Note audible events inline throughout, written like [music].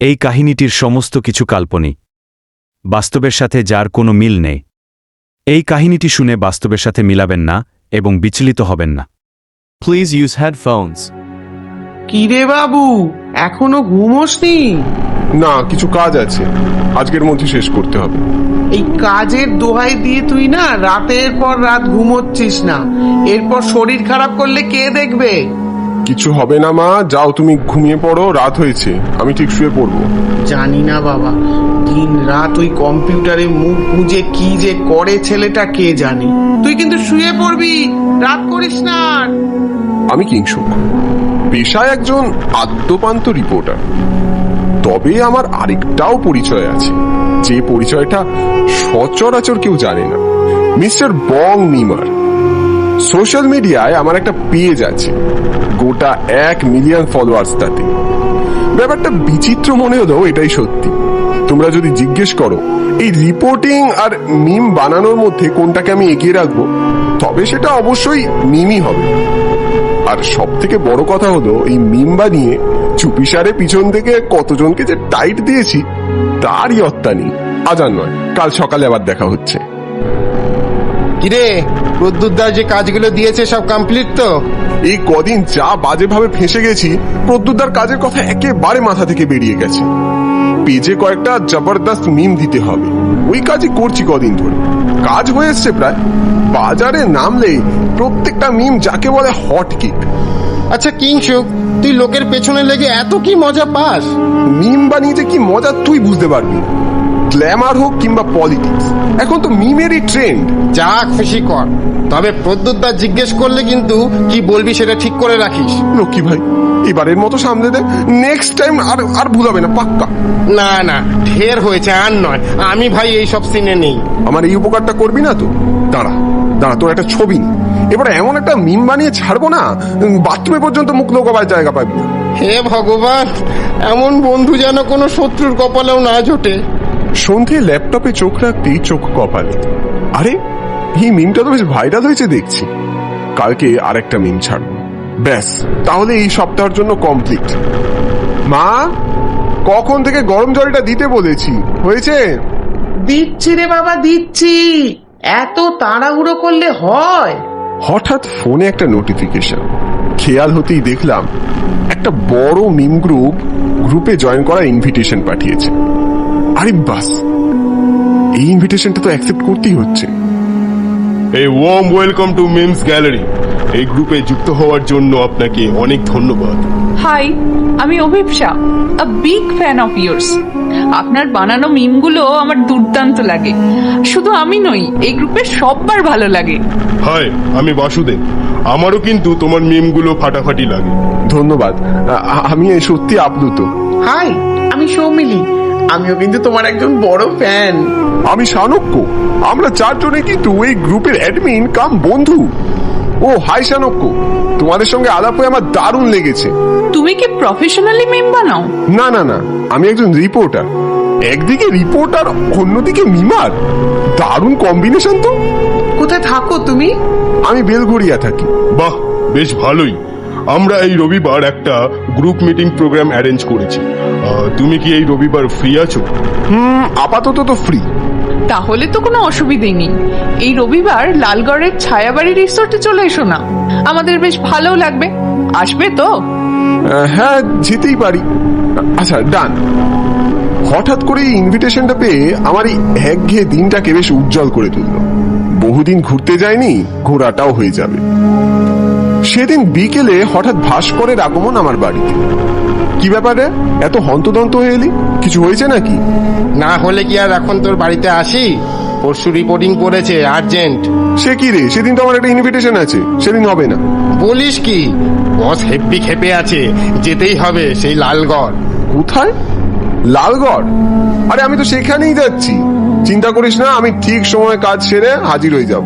এই কাহিনীটির সমস্ত কিছু কাল্পনিক। বাস্তবের সাথে যার কোনো মিল নেই। এই কাহিনীটি শুনে বাস্তবের সাথে মিলাবেন না এবং বিচলিত হবেন না। Please use headphones. কিরে বাবু? এখনও ঘুমোসনি না কিছু কাজ আছে। আজকের মধ্যে শেষ করতে হবে। এই কাজের দোহাই দিয়ে তুই না রাতের পর রাত ঘুমোচ্ছিস না। এরপর শরীর খারাপ করলে কে দেখবে? কিছু হবে না মা। যাও তুমি ঘুমিয়ে পড়ো রাত হয়েছে। আমি ঠিক শুয়ে পড়ব। জানি না বাবা। দিন রাত ওই কম্পিউটারে মুখ মুজে কি যে করে ছেলেটা কে জানে। তুই কিন্তু শুয়ে পড়বি। রাত করিস না আর। আমি কিংসুক পেশায় একজন আদ্যপান্ত রিপোর্টার। তবে আমার আরেকটাও পরিচয় আছে। যে পরিচয়টা সচরাচর কেউ জানে না। মিস্টার বং নিমার। সোশ্যাল মিডিয়ায় আমার একটা পেজ আছে। গোটা এক মিলিয়ন ফলোয়ার্স তাতে। ব্যাপারটা বিচিত্র মনে হলেও এটাই সত্যি। তোমরা যদি জিজ্ঞেস করো, এই রিপোর্টিং আর মিম বানানোর মধ্যে কোনটাকে আমি এগিয়ে রাখব, তবে সেটা অবশ্যই মিমই হবে। আর সব থেকে বড় কথা হলো, এই মিম বানিয়ে চুপিসারে পিছন থেকে কতজনকে যে টাইট দিয়েছি, তারই অত্তা নেই আজ আর নয়, কাল সকালে আবার দেখা হচ্ছে। কিরে প্রদ্যুৎদার যে কাজগুলো দিয়েছে সব কমপ্লিট তো? এই কদিন যা বাজেভাবে ফেঁসে গেছি প্রদ্যুৎদার কাজের কথা একেবারে মাথা থেকে বেরিয়ে গেছে। পেজে কয়েকটা জবরদস্ত মিম দিতে হবে। ওই কাজই করছি কদিন ধরে। কাজ হয়ে এসছে প্রায়। বাজারে নামলেই প্রত্যেকটা মিম যাকে বলে হট কিক আচ্ছা কিংশুক তুই লোকের পেছনে লেগে এত কি মজা পাস? মিম বানিয়ে যে কি মজা তুই বুঝতে পারবি গ্ল্যামার হোক কিংবা পলিটিক্স এখন তো মিমেরই ট্রেন্ড যা খুশি কর। তবে প্রদ্যুৎদা জিজ্ঞেস করলে কিন্তু কি বলবি সেটা ঠিক করে রাখিস। লক্ষ্মী ভাই এবারের মতো সামনে দে। নেক্সট টাইম আর আর ভুল হবে না পাক্কা। না না ঢের হয়েছে আর নয়। আমি ভাই এই সব সিনে নেই। আমার এই উপকারটা করবি না তো? দাঁড়া দাঁড়া তোর একটা ছবি এবার এমন একটা মিম বানিয়ে ছাড়বো না বাথরুমে পর্যন্ত মুখ লোকাবার জায়গা পাবি না। হে ভগবান এমন বন্ধু যেন কোনো শত্রুর কপালেও না জোটে। সন্ধে ল্যাপটপে চোখ রাখতেই চোখ কপালে। আরে এই মিমটা তো বেশ ভাইরাল হয়েছে দেখছি। কালকে আরেকটা মিম ছাড়বো ব্যাস তাহলে এই সপ্তাহের জন্য কমপ্লিট মা কখন থেকে গরম জলটা দিতে বলেছি? হয়েছে? দিচ্ছি রে বাবা দিচ্ছি। এত তাড়াহুড়ো করলে হয়। হঠাৎ ফোনে একটা নোটিফিকেশন খেয়াল হতেই দেখলাম একটা বড় মিম গ্রুপ গ্রুপে জয়েন করার ইনভিটেশন পাঠিয়েছে। আরে বাস এই ইনভিটেশনটা তো অ্যাকসেপ্ট করতেই হচ্ছে। এই warm welcome to memes gallery এই গ্রুপে যুক্ত হওয়ার জন্য আপনাকে অনেক ধন্যবাদ। হাই আমি Abhipsa a big fan of yours আপনার বানানো মিমগুলো আমার দুর্দান্ত লাগে। শুধু আমি নই এই গ্রুপে সববার ভালো লাগে। হাই আমি বাসুদেব। আমারও কিন্তু তোমার মিমগুলো ফাটাফাটি লাগে। ধন্যবাদ। আ- আমি সত্যি আপ্লুত। হাই আমি সৌমিলি। আমিও কিন্তু তোমার একজন বড় ফ্যান আমি সানক্য আমরা চারজনে কিন্তু এই গ্রুপের অ্যাডমিন কাম বন্ধু। Oh hi Shanakya. তোমাদের সঙ্গে আলাপ হয়ে আমার দারুণ লেগেছে। তুমি কি প্রফেশনালি মিম বানাও না না না। আমি একজন রিপোর্টার একদিকে রিপোর্টার অন্যদিকে মিমার দারুণ কম্বিনেশন তো। কোথায় থাকো তুমি? আমি বেলঘড়িয়া থাকি। বাহ বেশ ভালোই। আমরা এই রবিবার একটা গ্রুপ মিটিং প্রোগ্রাম অ্যারেঞ্জ করেছি। তুমি কি এই রবিবার ফ্রি আছো? হুম আপাতত তো ফ্রি তাহলে তো কোনো অসুবিধেই নেই। এই রবিবার লালগড়ের ছায়াবাড়ি রিসোর্টে চলে এসো না। আমাদের বেশ ভালো লাগবে। আসবে তো? হ্যাঁ যেতেই পারি। আচ্ছা ডান। হঠাৎ করে এই ইনভিটেশনটা পেয়ে আমার এই একঘেয়ে দিনটাকে বেশ উজ্জ্বল করে তুলল। বহুদিন ঘুরতে যায়নি ঘোরাটাও হয়ে যাবে। সেদিন বিকেলে হঠাৎ ভাস্করের আগমন আমার বাড়িতে। কি ব্যাপারে? এত হন্তদন্ত হয়ে এলি? কিছু হয়েছে নাকি? না হলে কি আর এখন তোর বাড়িতে আসি? পরশু রিপোর্টিং করেছে আর্জেন্ট সে কি রে? সেদিন তো আমার একটা ইনভিটেশন আছে। সেদিন হবে না। বলিস কি? বস হেব্বি খেপে আছে। যেতেই হবে সেই লালগড়। কোথায়? লালগড়? আরে আমি তো সেখানেই যাচ্ছি। চিন্তা করিস না আমি ঠিক সময় কাজ সেরে হাজির হয়ে যাব।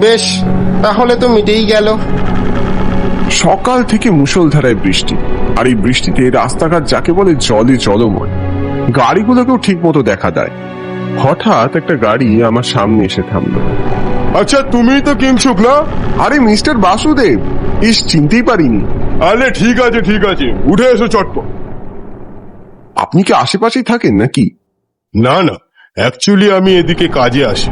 বেশ তাহলে তো মিটেই গেল। সকাল থেকে মুষলধারায় বৃষ্টি। এই বৃষ্টিতে রাস্তাঘাট যাকে বলে জলে জলময় গাড়িগুলোকেও ঠিক মতো দেখা দেয় হঠাৎ একটা গাড়ি আমার সামনে এসে থামলো। আচ্ছা তুমি তো কিংসুক না আরে মিস্টার বাসুদেব ইস চিনতেই পারিনি। আরে ঠিক আছে ঠিক আছে উঠে এসো চটপট। আপনি কি আশেপাশেই থাকেন নাকি? না না অ্যাকচুয়ালি আমি এদিকে কাজে আসি।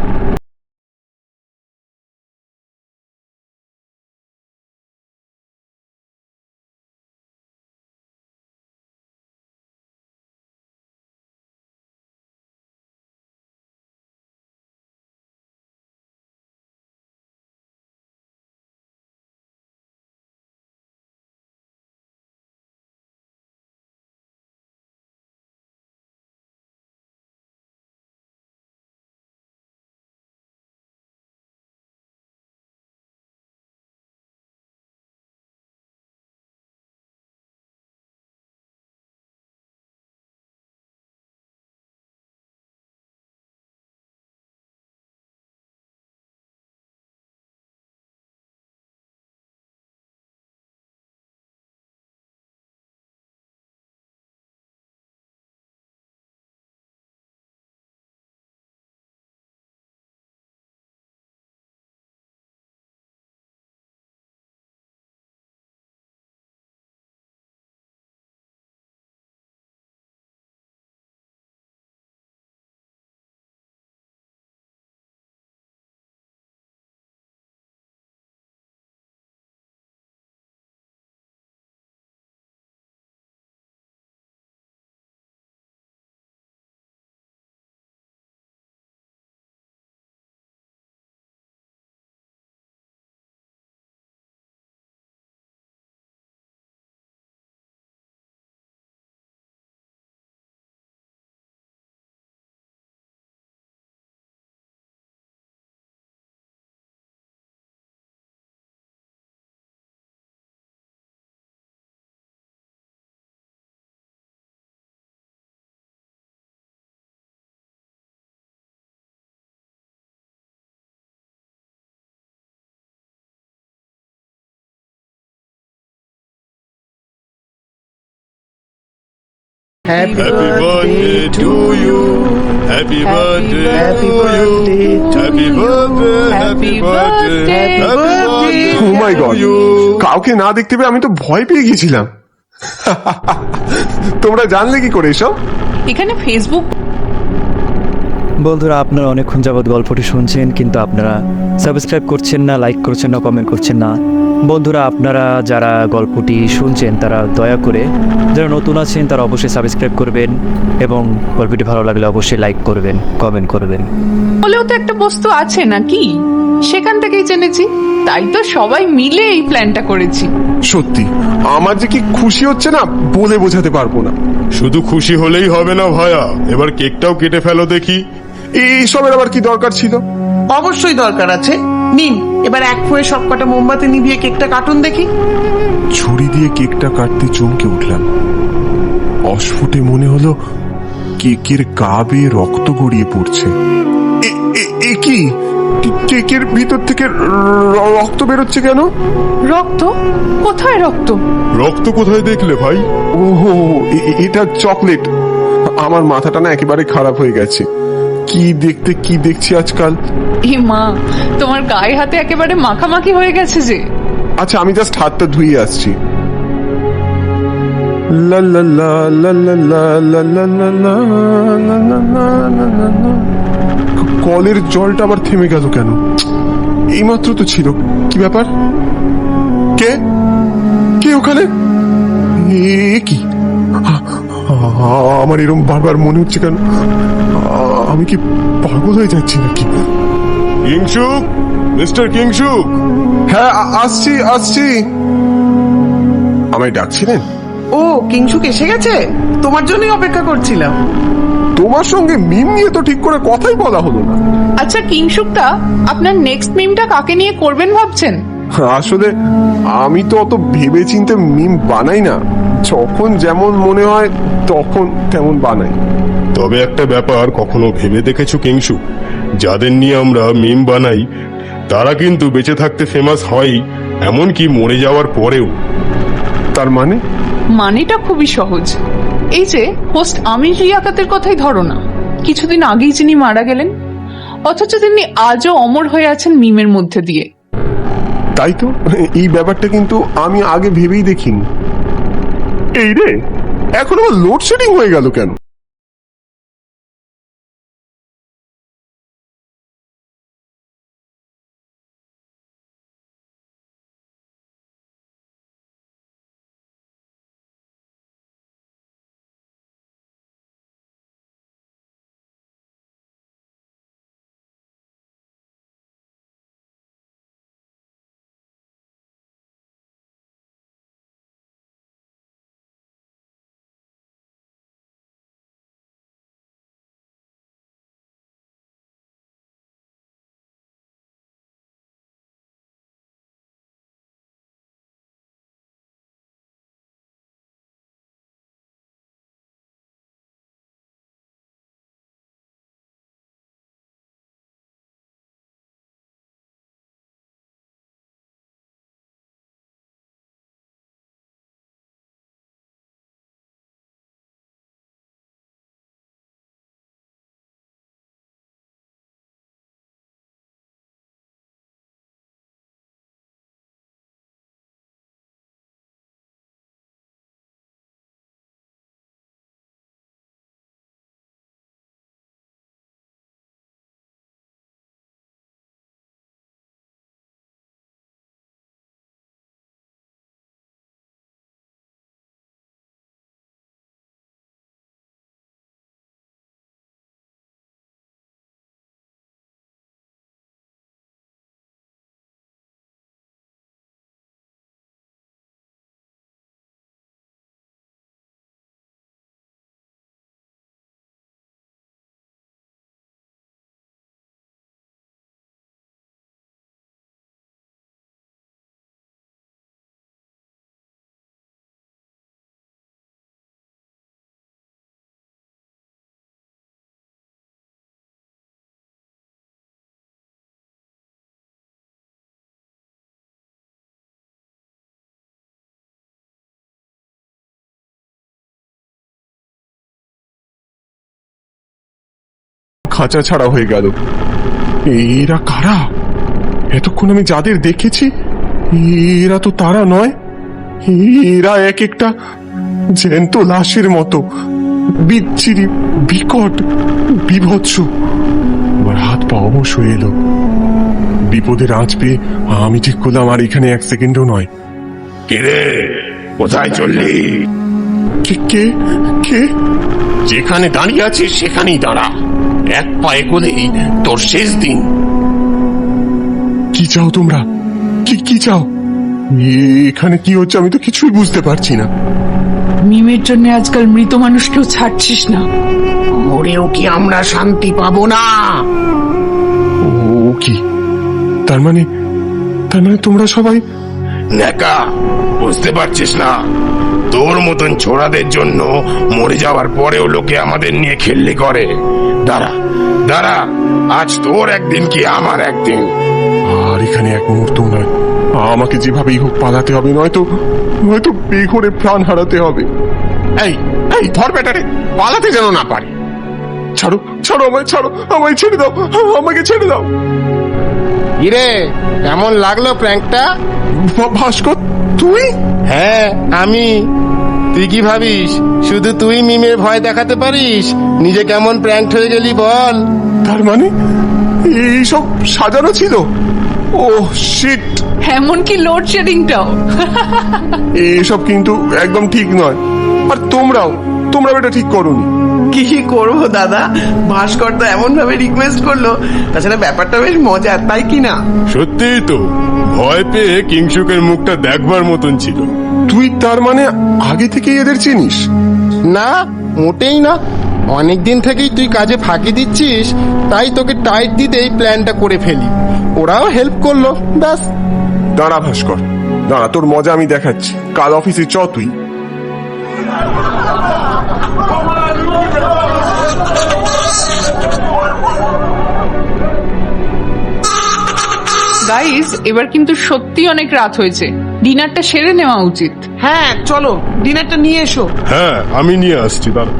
Happy birthday to you happy birthday Happy birthday to happy you. Birthday happy Happy birthday birthday. Happy birthday oh my god কাউকে না দেখতে পেয়ে আমি তো ভয় পেয়ে গেছিলাম [laughs] তোমরা জানলে কি করে এসব? এখানে ফেসবুক বন্ধুরা আপনারা অনেকক্ষণ যাবৎ গল্পটি শুনছেন কিন্তু আপনারা সাবস্ক্রাইব করছেন না লাইক করছেন না কমেন্ট করছেন না। বন্ধুরা আপনারা যারা গল্পটি শুনছেন তারা দয়া করে যারা নতুন আছেন তারা অবশ্যই সাবস্ক্রাইব করবেন এবং গল্পটি ভালো লাগলে অবশ্যই লাইক করবেন কমেন্ট করবেন। বলেও তো একটা বস্তু আছে নাকি? সেখান থেকেই জেনেছি। তাই তো সবাই মিলে এই প্ল্যানটা করেছি। সত্যি আমার যে কি খুশি হচ্ছে না বলে বোঝাতে পারব না। শুধু খুশি হলেই হবে না ভায়া। এবার কেকটাও কেটে ফেলো দেখি। এইসবের আবার কি দরকার ছিল? অবশ্যই দরকার আছে। নিন এবার এক ফুয়ে সব কটা মোমবাতি নিভিয়ে কেকটা কাটুন দেখি। ছুরি দিয়ে কেকটা কাটতে চমকে উঠলাম। অস্ফুটে মনে হলো কেকের গা বেয়ে রক্ত গড়িয়ে পড়ছে। এ- কি? কেকের ভিতর থেকে রক্ত বেরোচ্ছে কেন? রক্ত? কোথায় রক্ত? রক্ত কোথায় দেখলে ভাই? ওহো এটা চকলেট। আমার মাথাটা না একেবারে খারাপ হয়ে গেছে। কি দেখতে কি দেখছি আজকাল এ মা তোমার গায়ে হাতে একেবারে মাখামাখি হয়ে গেছে যে আচ্ছা আমি জাস্ট হাতটা ধুয়ে আসছি লা লা লা লা লা লা লা লা লা লা লা লা লা লা লা লা। কলের জলটা আবার থেমে গেল কেন এইমাত্র তো ছিল কি ব্যাপার কে কে ওখানে এ কি আমার এরকম বারবার মনে হচ্ছে কেন? আমি কি পাগল হয়ে যাচ্ছি নাকি? কিংশুক মিস্টার কিংশুক হ্যাঁ আসছি আসছি। আমায় ডাকছিলেন? ও কিংসুক এসে গেছে? তোমার জন্যই অপেক্ষা করছিলাম। তোমার সঙ্গে মিম নিয়ে তো ঠিক করে কথাই বলা হলো না। আচ্ছা কিংশুকটা আপনার নেক্সট মিমটা কাকে নিয়ে করবেন ভাবছেন? আসলে আমি তো অত ভেবে চিনতে মিম বানাই না। যখন যেমন মনে হয় তখন তেমন বানাই। তবে একটা ব্যাপার কখনো ভেবে দেখেছ কিংশুক যাদের নিয়ে আমরা মিম বানাই তারা কিন্তু বেঁচে থাকতে ফেমাস হয় এমনকি মরে যাওয়ার পরেও। তার মানে? মানেটা খুবই সহজ। এই যে হোস্ট আমির রিয়াকাতের কথাই ধরো না। কিছুদিন আগেই যিনি মারা গেলেন অথচ তিনি আজও অমর হয়ে আছেন মিমের মধ্যে দিয়ে। তাই তো? এই ব্যাপারটা কিন্তু আমি আগে ভেবেই দেখিনি। এই রে এখন আবার লোডশেডিং হয়ে গেল কেন? খাঁচা ছাড়া হয়ে গেল। এরা কারা? এতক্ষণ আমি যাদের দেখেছি এরা তো তারা নয়। এরা এক একটা জ্যান্ত লাশের মতো বিচ্ছিরি বিকট বিভৎস। আমার হাত পা অবশ হয়ে এলো। বিপদের আঁচ পেয়ে আমি ঠিক করলাম আর এখানে এক সেকেন্ডও নয়। কে রে? কোথায় চললি? কে কে যেখানে দাঁড়িয়ে আছিস সেখানেই দাঁড়া। এক পায়ে গলেই তোর শেষ দিন। কি চাও তোমরা? কি কি চাও? এখানে কি হচ্ছে আমি তো কিছুই বুঝতে পারছি না। মিমের জন্য আজকাল মৃত মানুষকেও ছাড়ছিস না। মরেও কি আমরা শান্তি পাবো না? ও কি? তার মানে তার মানে তোমরা সবাই নেকা বুঝতে পারছিস না। তোর মতন ছোড়াদের জন্য মরে যাওয়ার পরেও লোকে আমাদের নিয়ে খেললি করে। দাঁড়া দাঁড়া আজ তোর একদিন কি আমার একদিন? আর এখানে এক মুহূর্ত নয়। আমাকে যেভাবেই হোক পালাতে হবে নয়তো নয়তো বেঘরে প্রাণ হারাতে হবে। এই এই ধর বেটারে পালাতে যেন না পারে। ছাড়ো ছাড়ো আমায় ছাড়ো আমায় ছেড়ে দাও আমাকে ছেড়ে দাও। ইরে কেমন লাগল প্র্যাঙ্কটা? ভাস্কর তুই? হ্যাঁ আমি। তুই কি ভাবিস? শুধু তুই মিমের ভয় দেখাতে পারিস? নিজে কেমন প্র্যাঙ্ক হয়ে গেলি বল। তার মানে? এইসব সাজানো ছিল? ও শিট এমনকি লোডশেডিংটাও এসব কিন্তু একদম ঠিক নয়। আর তোমরাও তোমরাও এটা ঠিক করোনি। কি করব দাদা? ভাস্কর তো এমন ভাবে রিকোয়েস্ট করল। তাছাড়া ব্যাপারটা বেশ মজার তাই কি না? সত্যিই তো। ভয় পেয়ে কিংশুকের মুখটা দেখবার মতন ছিল। তুই তার মানে আগে থেকে এদের চিনিস? না মোটেই না। অনেক দিন থেকেই তুই কাজে ফাঁকি দিচ্ছিস তাই তোকে টাইট দিতেই প্ল্যানটা করে ফেলি। ওরাও হেল্প করল ব্যাস। দাঁড়া ভাস্কর দাঁড়া তোর মজা আমি দেখাচ্ছি। কাল অফিসে চ তুই। গাইস এবার কিন্তু সত্যি অনেক রাত হয়েছে। ডিনারটা সেরে নেওয়া উচিত। হ্যাঁ চলো ডিনারটা নিয়ে এসো। হ্যাঁ আমি নিয়ে আসছি দাঁড়া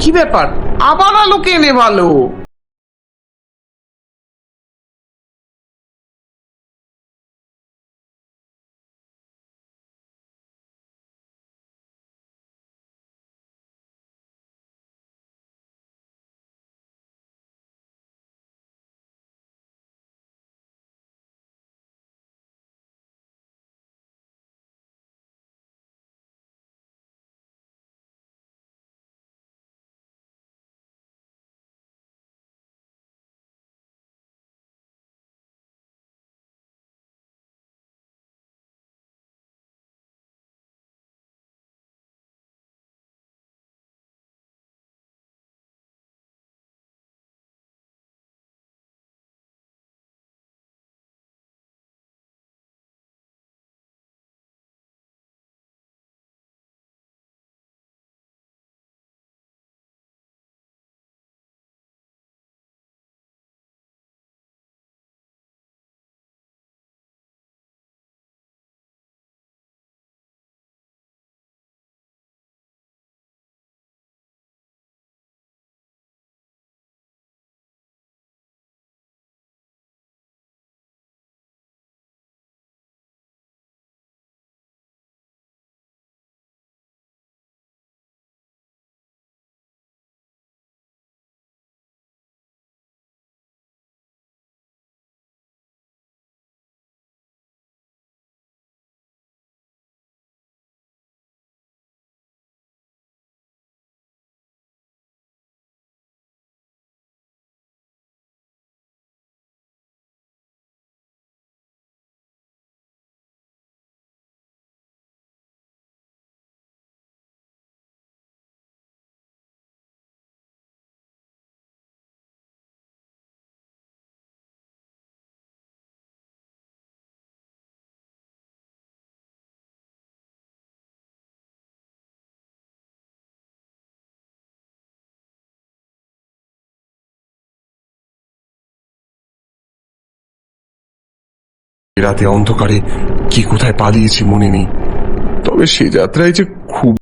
কি ব্যাপার? আবার আলোকে এনে ভালো? রাতে অন্ধকারে কি কোথায় পালিয়েছি মনে নেই। তবে সে যাত্রায় যে খুব